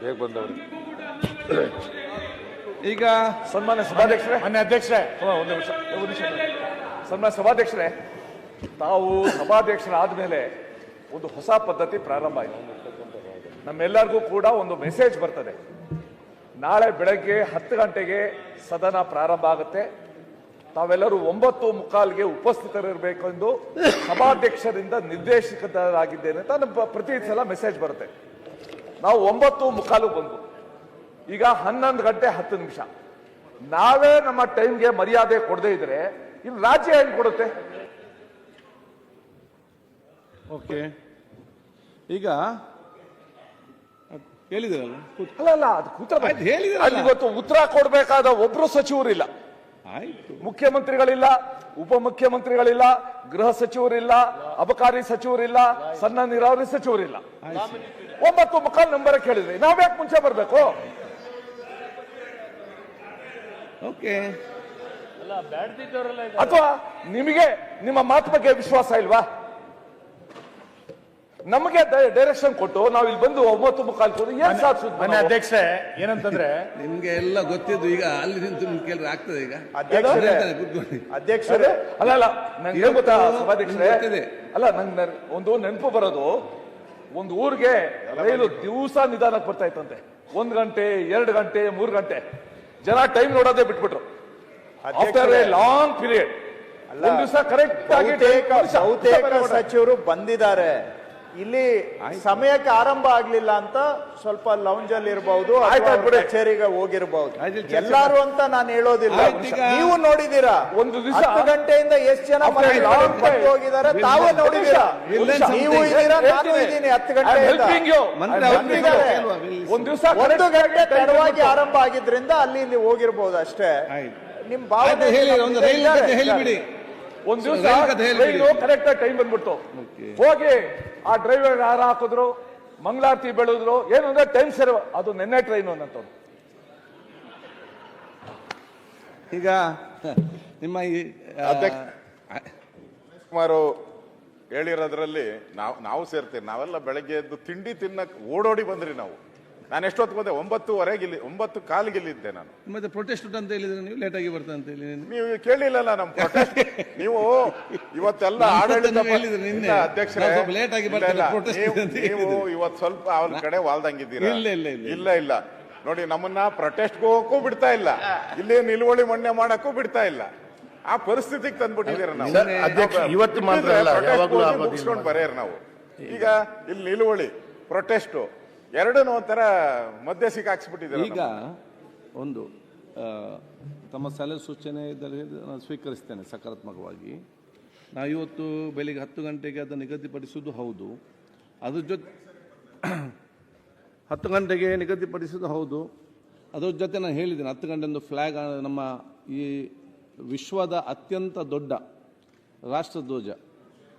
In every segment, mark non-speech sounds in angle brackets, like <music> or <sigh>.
ಬೇಗ ಬಂದವರು. ಈಗ ಸನ್ಮಾನ್ಯ ಸಭಾಧ್ಯಕ್ಷರೇ. ಮಾನ್ಯ ಅಧ್ಯಕ್ಷರೇ. ಒಂದು ನಿಮಿಷ ಒಂದು ನಿಮಿಷ. ಸನ್ಮಾನ್ಯ ಸಭಾಧ್ಯಕ್ಷರೇ ತಾವು ಸಭಾಧ್ಯಕ್ಷರಾದ ಮೇಲೆ ಒಂದು ಹೊಸ ಪದ್ಧತಿ ಪ್ರಾರಂಭ ಆಯಿತು. ನಮ್ಮೆಲ್ಲರಿಗೂ ಕೂಡ ಒಂದು ಮೆಸೇಜ್ ಬರ್ತದೆ. ನಾಳೆ ಬೆಳಗ್ಗೆ ಹತ್ತು ಗಂಟೆಗೆ ಸದನ ಪ್ರಾರಂಭ ಆಗುತ್ತೆ. ತಾವೆಲ್ಲರೂ ಒಂಬತ್ತು ಮುಕ್ಕಾಲ್ಗೆ ಉಪಸ್ಥಿತರಿರಬೇಕೆಂದು ಸಭಾಧ್ಯಕ್ಷರಿಂದ ನಿರ್ದೇಶಕರಾಗಿದ್ದೇನೆ ಅಂತ ನಮ್ಮ ಪ್ರತಿ ಸಲ ಮೆಸೇಜ್ ಬರುತ್ತೆ. ನಾವು ಒಂಬತ್ತು ಮುಖಾಲು ಬಂದು ಈಗ ಹನ್ನೊಂದು ಗಂಟೆ ಹತ್ತು ನಿಮಿಷ. ನಾವೇ ನಮ್ಮ ಟೈಮ್ಗೆ ಮರ್ಯಾದೆ ಕೊಡದೇ ಇದ್ರೆ ಇನ್ನು ರಾಜ್ಯ ಹೆಂಗ್ ಕೊಡುತ್ತೆ? ಓಕೆ. ಈಗ ಹೇಳಿದಿರಲ್ಲ ಅಲ್ಲ ಅಲ್ಲ ಅದು ಕೂತ್ರ ಇವತ್ತು ಉತ್ತರ ಕೊಡಬೇಕಾದ ಒಬ್ರು ಸಚಿವರಿಲ್ಲ. ಮುಖ್ಯಮಂತ್ರಿಗಳಿಲ್ಲ ಉಪಮುಖ್ಯಮಂತ್ರಿಗಳಿಲ್ಲ ಗೃಹ ಸಚಿವರಿಲ್ಲ ಅಬಕಾರಿ ಸಚಿವರಿಲ್ಲ ಸಣ್ಣ ನೀರಾವರಿ ಸಚಿವರಿಲ್ಲ. ಒಂಬತ್ತು ಮುಖಾಲ್ ನಂಬರ್ ಕೇಳಿದ್ರಿ ನಾವ್ಯಾಕೆ ಮುಂಚೆ ಬರ್ಬೇಕು? ಓಕೆ ಅಥವಾ ನಿಮಗೆ ನಿಮ್ಮ ಮಾತು ಬಗ್ಗೆ ವಿಶ್ವಾಸ ಇಲ್ವಾ? ನಮಗೆ ಡೈರೆಕ್ಷನ್ ಕೊಟ್ಟು ನಾವು ಇಲ್ಲಿ ಬಂದು ಒಂಬತ್ತು ಮುಖಾಲ್ ಕೂತು ಏನ್ ಸಾಧಿಸುದು ಮಾನ್ಯ ಅಧ್ಯಕ್ಷರೇ ಏನಂತಂದ್ರೆ ನಿಮ್ಗೆ ಎಲ್ಲ ಗೊತ್ತಿದ್ದು ಈಗ ಅಲ್ಲಿ ನಿಂತು ಕೇಳಿದ್ರೆ ಆಗ್ತದೆ ಈಗ. ಅಧ್ಯಕ್ಷರೇ ಅಲ್ಲ ಅಲ್ಲ ನಂಗೆ ಏನ್ ಗೊತ್ತಾ ಸಭಾಧ್ಯಕ್ಷರೇ ಅಲ್ಲ ನಂಗೆ ಒಂದು ನೆನಪು ಬರೋದು. ಒಂದು ಊರಿಗೆ ರೈಲು ದಿವಸ ನಿಧಾನಕ್ಕೆ ಬರ್ತಾ ಇತ್ತಂತೆ. ಒಂದ್ ಗಂಟೆ ಎರಡು ಗಂಟೆ ಮೂರು ಗಂಟೆ. ಜನ ಟೈಮ್ ನೋಡೋದೇ ಬಿಟ್ಬಿಟ್ರು. After a long period correct ಆಗಿ. ಸಚಿವರು ಬಂದಿದ್ದಾರೆ. ಇಲ್ಲಿ ಸಮಯಕ್ಕೆ ಆರಂಭ ಆಗ್ಲಿಲ್ಲ ಅಂತ ಸ್ವಲ್ಪ ಲೌಂಜ್ ಅಲ್ಲಿ ಇರಬಹುದು. ಕಚೇರಿಗೆ ಹೋಗಿರಬಹುದು. ಎಲ್ಲಾರು ಅಂತ ನಾನು ಹೇಳೋದಿಲ್ಲ. ನೀವು ನೋಡಿದೀರಾ ಒಂದು ದಿವಸ ಹತ್ತು ಗಂಟೆಯಿಂದ ಎಷ್ಟು ಜನ. ಹೋಗಿದ್ದಾರೆ ತಾವೇ ನೋಡಿದೀರಾ ನೀವು ಇದೀರಾ ಇದ್ದೀರಾ? ನಾನು. ಇದ್ದೀನಿ ಹತ್ತು ಗಂಟೆಯಿಂದ. ಒಂದ್ ಗಂಟೆ ತಡವಾಗಿ ಆರಂಭ ಆಗಿದ್ರಿಂದ ಅಲ್ಲಿ ಇಲ್ಲಿ ಹೋಗಿರ್ಬೋದು ಅಷ್ಟೇ. ನಿಮ್ ಭಾವನೆ ಹೇಳಿಬಿಡಿ. ಒಂದ್ ದಿವಸ ಕರೆಕ್ಟ್ ಟೈಮ್ ಬಂದ್ಬಿಡ್ತು. ಹೋಗಿ. ಆ ಡ್ರೈವರ್ ಯಾರು ಹಾಕಿದ್ರು ಮಂಗಳಾರತಿ ಬೆಳೆದ್ರು ಏನು ಅಂದ್ರೆ ಟೈಮ್ ಸರ್ವ್ ಅದು ನಿನ್ನೆ ಟ್ರೈನು ಅಂತ ಈಗ ನಿಮ್ಮ ಈ ಸುಮಾರು ಹೇಳಿರೋದ್ರಲ್ಲಿ ನಾವು ನಾವು ಸೇರ್ತೀವಿ. ನಾವೆಲ್ಲ ಬೆಳಗ್ಗೆ ಎದ್ದು ತಿಂಡಿ ತಿನ್ನಕ್ ಓಡೋಡಿ ಬಂದ್ರಿ ನಾವು. ನಾನು ಎಷ್ಟೊತ್ತು ಬಂದೆ ಒಂಬತ್ತುವರೆಗೆ ಇಲ್ಲಿ ಒಂಬತ್ತು ಕಾಲಿಗೆ ಇಲ್ಲಿದ್ದೆ ನಾನು. ಮತ್ತೆ ಪ್ರೊಟೆಸ್ಟ್ ಅಂತ ಹೇಳಿದ್ರೆ ನೀವು ಲೇಟ್ ಆಗಿ ಬರ್ತಾ ಅಂತ ಹೇಳಿ ನೀವು ಕೇಳಿಲ್ಲಲ್ಲ ನಮ್ಮ ಪ್ರೊಟೆಸ್ಟ್ ನೀವು ಇವತ್ತೆಲ್ಲ ಆಡಳಿತ ಅಧ್ಯಕ್ಷ ನೀವು ಹೇಳಿದ್ರಿ ನಿನ್ನೆ. ಅಧ್ಯಕ್ಷರೇ. late ಆಗಿ ನೀವು-. ಇವತ್ತು ಸ್ವಲ್ಪ ಅವ್ರ ಕಡೆ ವಾಲ್ದಂಗಿದ್ದೀರಾ? ಇಲ್ಲ, ಇಲ್ಲ, ಇಲ್ಲ. ಇಲ್ಲ. ನೋಡಿ ನಮ್ಮನ್ನ ಪ್ರೊಟೆಸ್ಟ್ ಹೋಗಕ್ಕೂ ಬಿಡ್ತಾ ಇಲ್ಲ. ಇಲ್ಲಿ ನಿಲುವಳಿ ಮಣ್ಣೆ ಮಾಡಕ್ಕೂ ಬಿಡ್ತಾ ಇಲ್ಲ. ಆ ಪರಿಸ್ಥಿತಿಗೆ ತಂದ್ಬಿಟ್ಟಿದ್ದೀರ ನಾವು. ಅಧ್ಯಕ್ಷ, ಇವತ್ತು ಮಾತ್ರ ಮುಗಿಸ್ಕೊಂಡು ಬರೆಯರ್ ನಾವು. ಈಗ ಇಲ್ಲಿ ನಿಲುವಳಿ ಪ್ರೊಟೆಸ್ಟು ಎರಡನ್ನೂ ಒಂಥರ ಮಧ್ಯೆ ಸಿಕ್ಕಾಕ್ಸ್ಬಿಟ್ಟಿದ್ದಾರೆ ಈಗ ಒಂದು ತಮ್ಮ ಸಲಹೆ ಸೂಚನೆ ಇದ್ದಲ್ಲಿ ನಾನು ಸ್ವೀಕರಿಸ್ತೇನೆ ಸಕಾರಾತ್ಮಕವಾಗಿ. ನಾನು ಇವತ್ತು ಬೆಳಿಗ್ಗೆ ಹತ್ತು ಗಂಟೆಗೆ ಅದನ್ನು ನಿಗದಿಪಡಿಸೋದು ಹೌದು. ಅದ್ರ ಜೊತೆ <clears throat> ಹತ್ತು ಗಂಟೆಗೆ ನಿಗದಿಪಡಿಸುವುದು ಹೌದು. ಅದ್ರ ಜೊತೆ ನಾನು ಹೇಳಿದ್ದೇನೆ, ಹತ್ತು ಗಂಟೆ ಒಂದು ಫ್ಲ್ಯಾಗ್ ನಮ್ಮ ಈ ವಿಶ್ವದ ಅತ್ಯಂತ ದೊಡ್ಡ ರಾಷ್ಟ್ರಧ್ವಜ,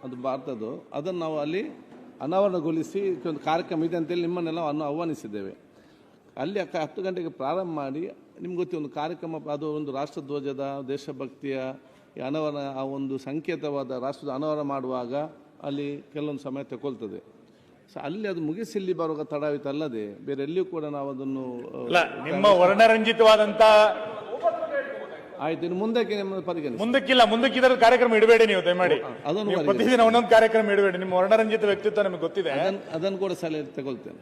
ಅದು ಭಾರತದ್ದು. ಅದನ್ನು ನಾವು ಅಲ್ಲಿ ಅನಾವರಣಗೊಳಿಸಿ ಒಂದು ಕಾರ್ಯಕ್ರಮ ಇದೆ ಅಂತೇಳಿ ನಿಮ್ಮನ್ನೆಲ್ಲ ಅನ್ನು ಆಹ್ವಾನಿಸಿದ್ದೇವೆ. ಅಲ್ಲಿ ಅಕ್ಕ ಹತ್ತು ಗಂಟೆಗೆ ಪ್ರಾರಂಭ ಮಾಡಿ ನಿಮ್ಗೆ ಗೊತ್ತಿ ಒಂದು ಕಾರ್ಯಕ್ರಮ, ಅದು ಒಂದು ರಾಷ್ಟ್ರಧ್ವಜದ, ದೇಶಭಕ್ತಿಯ ಅನಾವರಣ, ಆ ಒಂದು ಸಂಕೇತವಾದ ರಾಷ್ಟ್ರದ ಅನಾವರಣ ಮಾಡುವಾಗ ಅಲ್ಲಿ ಕೆಲವೊಂದು ಸಮಯ ತಗೊಳ್ತದೆ ಸೊ ಅಲ್ಲಿ ಅದು ಮುಗಿಸಿ ಇಲ್ಲಿ ಬರುವಾಗ ತಡಾವಿತಲ್ಲದೆ ಬೇರೆ ಎಲ್ಲಿಯೂ ಕೂಡ ನಾವು ಅದನ್ನು ನಿಮ್ಮ ವರ್ಣರಂಜಿತವಾದಂತ ಆಯ್ತು ಇನ್ನು ಮುಂದಕ್ಕೆ ನಿಮ್ಮ ಪರಿಗಣಿಸಿ. ಮುಂದಕ್ಕಿಲ್ಲ ಮುಂದಕ್ಕಿದ್ರೆ ಕಾರ್ಯಕ್ರಮ ಇಡಬೇಡಿ ನೀವು ದಯಮಾಡಿ. ಅದನ್ನು ಪ್ರತಿದಿನ ಒಂದೊಂದು ಕಾರ್ಯಕ್ರಮ ಇಡಬೇಡಿ. ನಿಮ್ಮ ವರ್ಣರಂಜಿತ ವ್ಯಕ್ತಿತ್ವ ನಿಮ್ಗೆ ಗೊತ್ತಿದೆ. ಅದನ್ನು ಅದನ್ನು ಕೂಡ ಸಲಹೆ ತಗೊಳ್ತೇನೆ.